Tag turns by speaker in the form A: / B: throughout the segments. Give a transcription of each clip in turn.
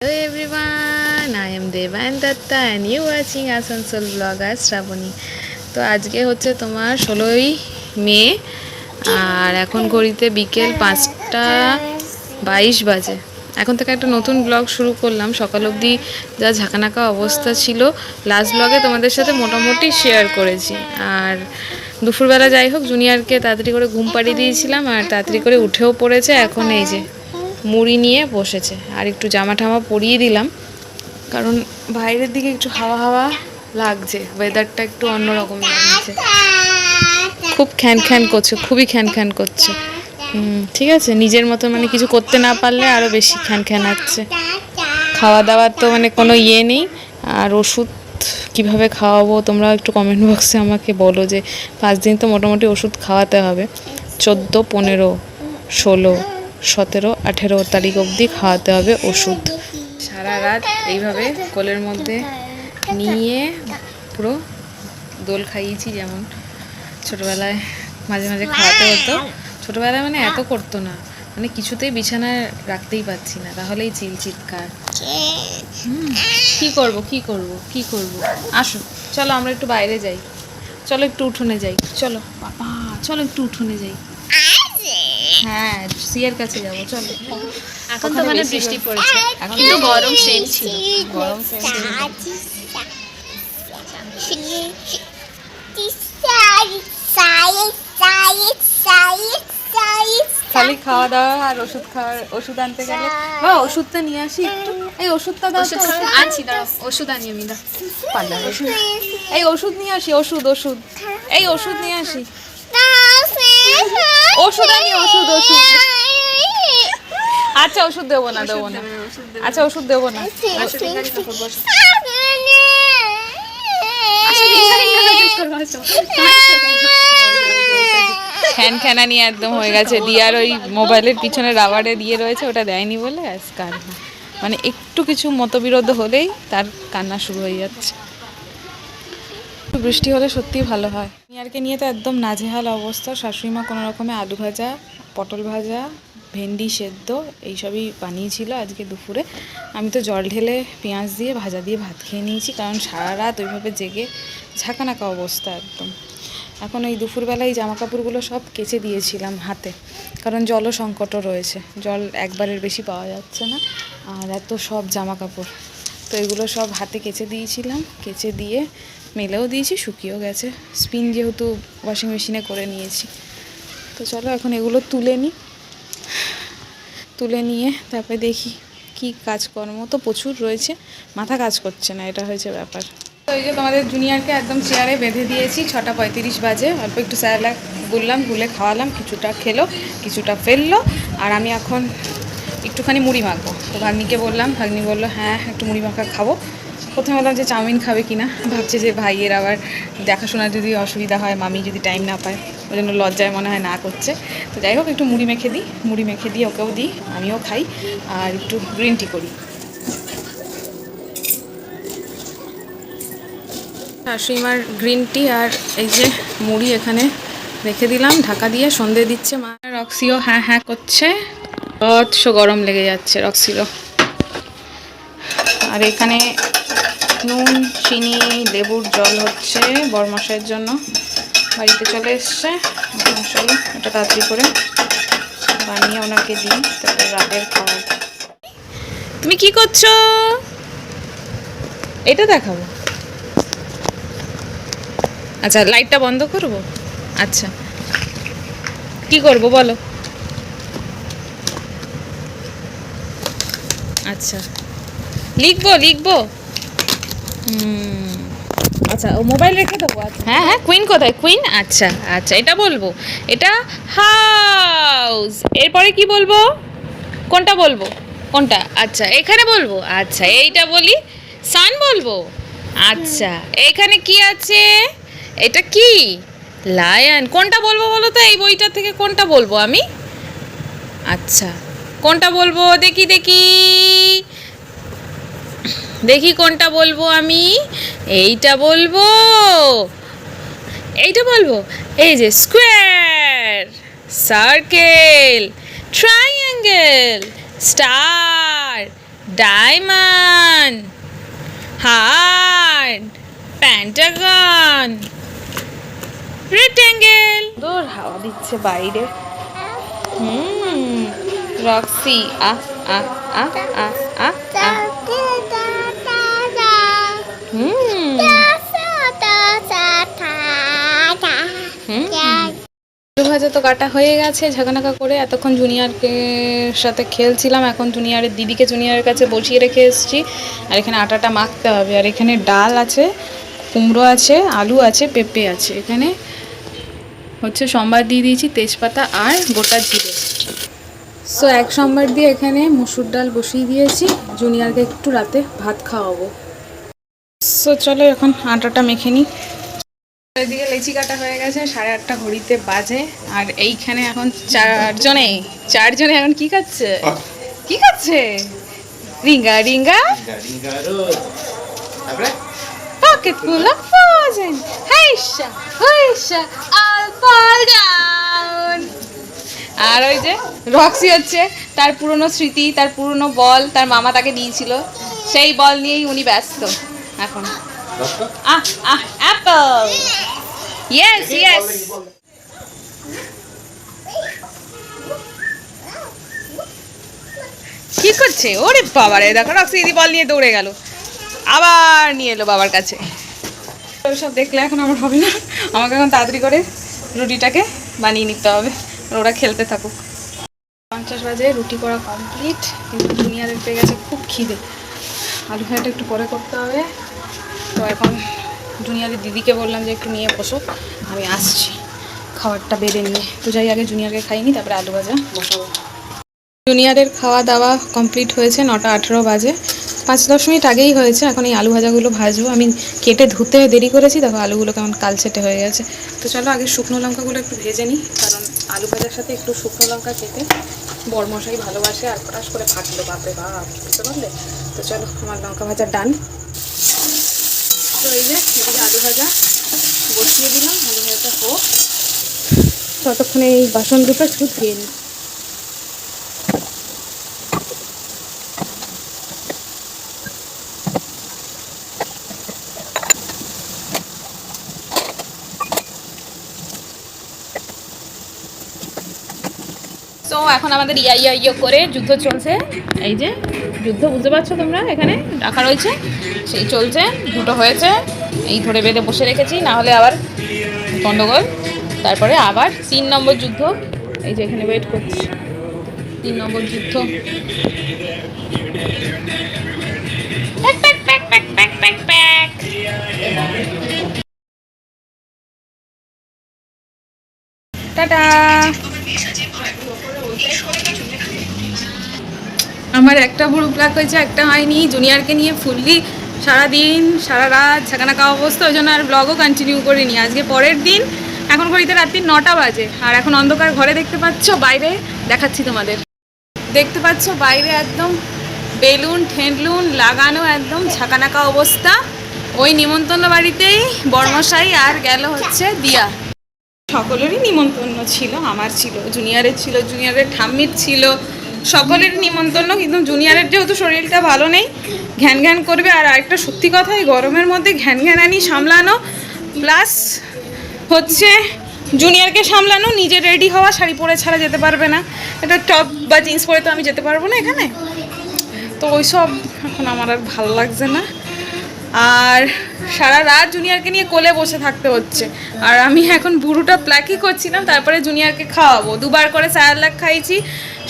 A: Hello everyone, I am Devan Datta and you watching Asansol blogger Shrabani তো আজকে হচ্ছে তোমার ষোলোই মে আর এখন ঘড়িতে বিকেল পাঁচটা বাইশ বাজে। এখন থেকে একটা নতুন ব্লগ শুরু করলাম। সকাল অবধি যা ঝাঁকানাকা অবস্থা ছিল লাস্ট ব্লগে তোমাদের সাথে মোটামুটি শেয়ার করেছি। আর দুপুরবেলা যাই হোক জুনিয়রকে তাড়াতাড়ি করে ঘুম পাড়িয়ে দিয়েছিলাম আর তাড়াতাড়ি করে উঠেও পড়েছে। এখন এই যে মুড়ি নিয়ে বসেছে। আর একটু জামা ঠামা পরিয়ে দিলাম। কারণ বাইরের দিকে একটু হাওয়া হাওয়া লাগছে। ওয়েদারটা একটু অন্যরকম লাগছে। খুব খ্যান খ্যান করছে, খুবই খ্যান খ্যান করছে ঠিক আছে। নিজের মতো মানে কিছু করতে না পারলে আরও বেশি খ্যান খ্যান হচ্ছে। খাওয়া দাওয়ার তো মানে কোনো ইয়ে নেই। আর ওষুধ কীভাবে খাওয়াবো তোমরা একটু কমেন্ট বক্সে আমাকে বলো যে, পাঁচ দিন তো মোটামুটি ওষুধ খাওয়াতে হবে। চোদ্দ, পনেরো, ষোলো সতেরো, আঠেরো তারিখ অবধি খাওয়াতে হবে ওষুধ। সারা রাত এইভাবে কোলের মধ্যে নিয়ে পুরো দোল খাইয়েছি যেমন ছোটোবেলায় মাঝে মাঝে খাওয়াতে হতো। ছোটোবেলায় মানে এত করতো না মানে কিছুতেই বিছানায় রাখতেই পারছি না, তাহলেই চিল চিৎকার। কি করব কি করব কি করব? আসো চলো আমরা একটু বাইরে যাই। চলো একটু উঠোনে যাই, চলো, বাবা, চলো একটু উঠোনে যাই। হ্যাঁ সিয়ের কাছে যাব চলো।
B: এখন তো মানে বৃষ্টি পড়েছে। কিন্তু গরম সেম ছিল।
A: গরম খালি খাওয়া দাওয়া আর ওষুধ খাওয়ার ওষুধ আনতে গেলে। বা ওষুধটা নিয়ে আসি একটু। এই ওষুধটা দাও
B: ওষুধ
A: তো
B: আনছি দাঁড়াও। ওষুধ আনি আমি দাও
A: পার্লার ওষুধ এই ওষুধ নিয়ে আসি ওষুধ ওষুধ। এই ওষুধ নিয়ে আসি। ওষুধ আনি ওষুধ ওষুধ। আচ্ছা ওষুধ দেবো না দেবো না। আচ্ছা ওষুধ দেবো না। ফ্যান ফ্যানা নিয়ে একদম হয়ে গেছে। দিয়ার ওই মোবাইলের পিছনে রাবারে দিয়ে রয়েছে ওটা দেয়নি বলে আজ কান্না মানে একটু কিছু মতবিরোধ হলেই তার কান্না শুরু হয়ে যাচ্ছে। একটু বৃষ্টি হলে সত্যিই ভালো হয়। নিয়ারকে নিয়ে তো একদম নাজেহাল অবস্থা। শাশুড়ি মা কোনো রকমে আলু ভাজা, পটল ভাজা, ভেন্ডি সেদ্ধ এইসবই বানিয়েছিল আজকে দুপুরে। আমি তো জল ঢেলে পেঁয়াজ দিয়ে ভাজা দিয়ে ভাত খেয়ে নিয়েছি, কারণ সারা রাত ওইভাবে জেগে ঝাঁকানাকা অবস্থা একদম। এখন ওই দুপুরবেলায় জামা কাপড়গুলো সব কেচে দিয়েছিলাম হাতে, কারণ জলও সংকটও রয়েছে। জল একবারের বেশি পাওয়া যাচ্ছে না, আর এত সব জামা কাপড় তো এগুলো সব হাতে কেচে দিয়েছিলাম। কেচে দিয়ে মেলেও দিয়েছি, শুকিয়েও গেছে। স্পিন যেহেতু ওয়াশিং মেশিনে করে নিয়েছি। তো চলো এখন এগুলো তুলে নিই। তুলে নিয়ে তারপরে দেখি কি কাজকর্ম। তো প্রচুর রয়েছে, মাথা কাজ করছে না, এটা হয়েছে ব্যাপার। তো এই যে তোমাদের জুনিয়রকে একদম চেয়ারে বেঁধে দিয়েছি, ছটা পঁয়ত্রিশ বাজে। অল্প একটু স্যালাক বললাম গুলে খাওয়ালাম, কিছুটা খেলো, কিছুটা ফেলল। আর আমি এখন একটুখানি মুড়ি মাখবো। তো ভাগ্নিকে বললাম, ভাগ্নি বলল হ্যাঁ একটু মুড়ি মাখা খাব। প্রথমে বললাম যে চাউমিন খাবে কি না ভাবছে যে ভাইয়ের আবার দেখাশোনার যদি অসুবিধা হয়, মামি যদি টাইম না পায়, ওই জন্য লজ্জায় মনে হয় না করছে। তো যাই হোক, একটু মুড়ি মেখে দিই, মুড়ি মেখে দিয়ে ওকেও দিই, আমিও খাই, আর একটু গ্রিন টি করি। শাশুড়িমার গ্রিন টি আর এই যে মুড়ি এখানে রেখে দিলাম, ঢাকা দিয়ে সন্ধে দিচ্ছে মা। রক্সিও হ্যাঁ হ্যাঁ করছে। অৎস গরম লেগে যাচ্ছে রক্সিরও আর এখানে নুন, চিনি, লেবুর জল হচ্ছে বরমাসের জন্য। বাড়িতে চলে এসছে চলো এটা তাড়াতাড়ি করে বানিয়ে ওনাকে দিই, তাহলে রাতের খাবার। তুমি কি করছ? এটা দেখাবো। আচ্ছা লাইটটা বন্ধ করব? আচ্ছা। কি করব বলো? আচ্ছা। লিখব লিখব। আচ্ছা ও মোবাইল রেখে দেবো আচ্ছা। হ্যাঁ হ্যাঁ কুইন কোথায়? কুইন আচ্ছা আচ্ছা এটা বলব। এটা হাউস এরপরে কি বলব? কোনটা বলব? কোনটা? আচ্ছা এখানে বলব? আচ্ছা এইটা বলি। সান বলব? আচ্ছা এখানে কি আছে? এটা কি? লায়ন কোনটা বলব বলো তো? এই বইটা থেকে কোনটা বলব আমি? আচ্ছা। কোনটা বলব? দেখি দেখি। দেখি কোনটা বলব আমি? এইটা বলব। এইটা বলব? এই যে square circle triangle star diamond heart pentagon rectangle দূর হাওয়া দিচ্ছে বাইরে। হুম। রক্সি আ আ আ আ আ আ হুম। হুম। আলু ভাজা তো কাটা হয়ে গেছে ঝাঁকানাকা করে। এতক্ষণ জুনিয়রকে সাথে খেলছিলাম এখন জুনিয়রের দিদিকে জুনিয়রের কাছে বসিয়ে রেখে এসেছি। আর এখানে আটাটা মাখতে হবে। আর এখানে ডাল আছে কুমড়ো আছে আলু আছে পেঁপে আছে। এখানে হচ্ছে সোমবার দিয়ে দিয়েছি তেজপাতা আর গোটা জিরে। সো এক সোমবার দিয়ে এখানে মুসুর ডাল বসিয়ে দিয়েছি। জুনিয়রকে একটু রাতে ভাত খাওয়াবো। সো চলো এখন আটাটা মেখে নিই। এদিকে লেচি কাটা হয়ে গেছে সাড়ে আটটা ঘড়িতে বাজে। আর এইখানে এখন চারজনে চারজনে এখন কি খাচ্ছে? কি খাচ্ছে? Ring a ring a. Pocket full of frozen hush a hush a all fall down আর ওই যে রক্সি হচ্ছে তার পুরনো স্মৃতি তার পুরনো বল তার মামা তাকে দিয়েছিল। সেই বল নিয়েই উনি ব্যস্ত এখন। Ah ah apple. Yes yes কি করছে? ওরে বাবারে দেখো রক্সি দিদি বল নিয়ে দৌড়ে গেল। আবার নিয়ে এলো বাবার কাছে। সব দেখলে এখন আমার হবে না। আমাকে এখন তাড়াতাড়ি করে রুটিটাকে বানিয়ে নিতে হবে। ওরা খেলতে থাকুক। পঞ্চাশ বাজে, রুটি করা কমপ্লিট কিন্তু জুনিয়রের পেয়ে গেছে খুব খিদে। আলু ভাজাটা একটু পরে করতে হবে। তো এখন জুনিয়রের দিদিকে বললাম যে একটু নিয়ে বসো। আমি আসছি। খাবারটা বেড়ে নিয়ে। তো যাই, আগে জুনিয়রকে খাইনি, তারপরে আলু ভাজা বসাবো। জুনিয়রের খাওয়া দাওয়া কমপ্লিট হয়েছে নটা আঠেরো বাজে। পাঁচ দশ মিনিট আগেই হয়েছে। এখন এই আলু ভাজাগুলো ভাজবো। আমি কেটে ধুতে দেরি করেছি। দেখো আলুগুলো কেমন কালচেটে হয়ে গেছে। তো চলো, আগে শুকনো লঙ্কাগুলো একটু ভেজে নিই। কারণ আলু ভাজার সাথে একটু শুকনো লঙ্কা খেতে বরমশাই ভালোবাসে আর ফটাস করে ফাটলো, বাপরে বাপ, বুঝতে পারলে? তো চলো, আমার লঙ্কা ভাজা ডান। তো এই যে, এদিকে আলু ভাজা বসিয়ে দিলাম, আলু ভাজাটা হোক। ততক্ষণে এই বাসন দুটো শুধু ধুয়ে নিই। তো এখন আমাদের ইয়া ইয়া ইয়া করে যুদ্ধ চলছে। এই যে, যুদ্ধ, বুঝতে পারছ তোমরা? এখানে রাখা রয়েছে। সেই চলছে, দুটো হয়েছে। এই ধরে বেঁধে বসে রেখেছি, না হলে আবার গন্ডগোল। তারপরে আবার তিন নম্বর যুদ্ধ। এই যে, এখানে ওয়েট করছি। তিন নম্বর যুদ্ধ। টাটা! আমার একটা ভুরু প্লাক হয়েছে, একটা হয়নি। জুনিয়রকে নিয়ে ফুললি সারাদিন, সারা রাত ছাকানা খাওয়া অবস্থা, ওই জন্য আর ব্লগও কন্টিনিউ করিনি। আজকে পরের দিন, এখন ঘড়িতে রাত্রি নটা বাজে। আর এখন অন্ধকার ঘরে দেখতে পাচ্ছ, বাইরে দেখাচ্ছি তোমাদের। দেখতে পাচ্ছ বাইরে একদম বেলুন ঠেলুন লাগানো একদম ছাকানাকা অবস্থা। ওই নিমন্ত্রণ বাড়িতেই বর্মশাই আর গেল হচ্ছে দিয়া। সকলেরই নিমন্ত্রণ ছিল, আমার ছিল, জুনিয়রের ছিল, জুনিয়রের ঠাম্মির ছিল সকলের নিমন্ত্রণ, কিন্তু জুনিয়রের যেহেতু শরীরটা ভালো নেই, ঘ্যান ঘ্যান করবে। আর আরেকটা সত্যি কথা, এই গরমের মধ্যে ঘ্যান ঘ্যানানি সামলানো প্লাস হচ্ছে জুনিয়রকে সামলানো, নিজে রেডি হওয়া, শাড়ি পরে ছাড়া যেতে পারবে না। একটা টপ বা জিন্স পরে তো আমি যেতে পারব না এখানে। তো ওইসব এখন আমার আর ভালো লাগছে না। আর সারা রাত জুনিয়রকে নিয়ে কোলে বসে থাকতে হচ্ছে। আর আমি এখন বুড়োটা প্ল্যাকই করছিলাম, তারপরে জুনিয়রকে খাওয়াবো। দুবার করে লাখ খাইছি,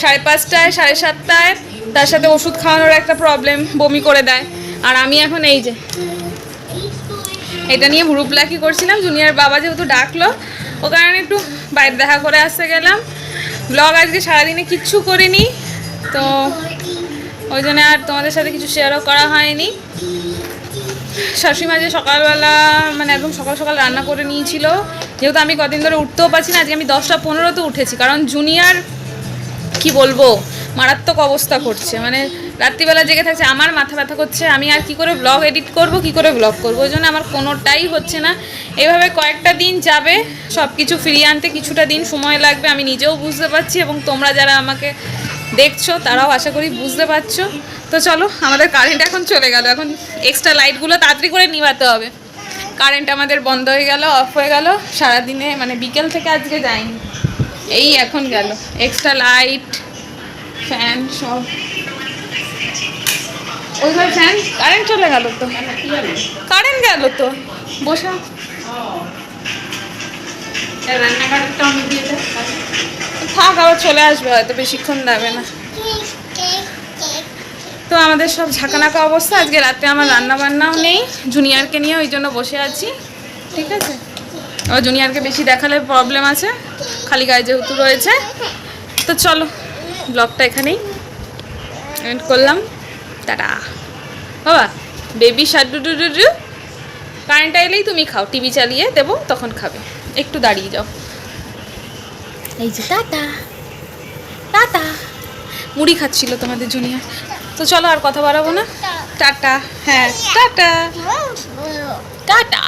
A: সাড়ে পাঁচটায়, সাড়ে সাতটায়, তার সাথে ওষুধ খাওয়ানোর একটা প্রবলেম বমি করে দেয়। আর আমি এখন এই যে, এটা নিয়ে ভুরু প্লাকি করছিলাম, জুনিয়র বাবা যেহেতু ডাকলো, ও কারণে একটু বাইরে দেখা করে আসতে গেলাম। ব্লগ আজকে সারাদিনে কিচ্ছু করিনি, তো ওই জন্য আর তোমাদের সাথে কিছু শেয়ারও করা হয়নি। শাশুড়ি মাঝে সকালবেলা মানে একদম সকাল সকাল রান্না করে নিয়েছিল, যেহেতু আমি কদিন ধরে উঠতেও পারছি না, আজকে আমি দশটা পনেরোতে উঠেছি, কারণ জুনিয়র, কি বলব, মারাত্মক অবস্থা করছে মানে রাত্রিবেলা জেগে থাকছে, আমার মাথা ব্যথা করছে, আমি আর কি করে ব্লগ এডিট করব, কি করে ব্লগ করব, ওই জন্য আমার কোনোটাই হচ্ছে না। এভাবে কয়েকটা দিন যাবে সব কিছু ফিরিয়ে আনতে কিছুটা দিন সময় লাগবে, আমি নিজেও বুঝতে পারছি, এবং তোমরা যারা আমাকে দেখছ, তারাও আশা করি বুঝতে পারছ। তো চলো আমাদের কারেন্ট এখন চলে গেল। এখন এক্সট্রা লাইটগুলো তাড়াতাড়ি করে নিভাতে হবে। কারেন্ট আমাদের বন্ধ হয়ে গেল অফ হয়ে গেল। সারাদিনে মানে বিকেল থেকে আজকে যায়নি এই এখন গেল। এক্সট্রা লাইট ফ্যান সব। ওইবার ফ্যান কারেন্ট চলে গেল তো? কারেন্ট গেল তো? বসা। থাক আবার চলে আসবে হয়তো বেশিক্ষণ যাবে না। তো আমাদের সব ঝাঁকানাকা অবস্থা। আজকে রাতে আমার রান্না বান্নাও নেই জুনিয়রকে নিয়ে ওই জন্য বসে আছি। ঠিক আছে? আবার জুনিয়রকে বেশি দেখালে প্রবলেম আছে খালি গায়ে যেহেতু রয়েছে। তো চলো ব্লগটা এখানেই এন্ড করলাম। টাটা। বাবা বেবি ডু কারেন্টটা এলেই তুমি খাও টিভি চালিয়ে দেবো তখন খাবে। একটু দাঁড়িয়ে যাও। এই যে টাটা। টাটা। মুড়ি খাচ্ছিল তোমাদের জুনিয়র। তো চলো আর কথা বাড়াবো না? টাটা। হ্যাঁ টাটা। টাটা।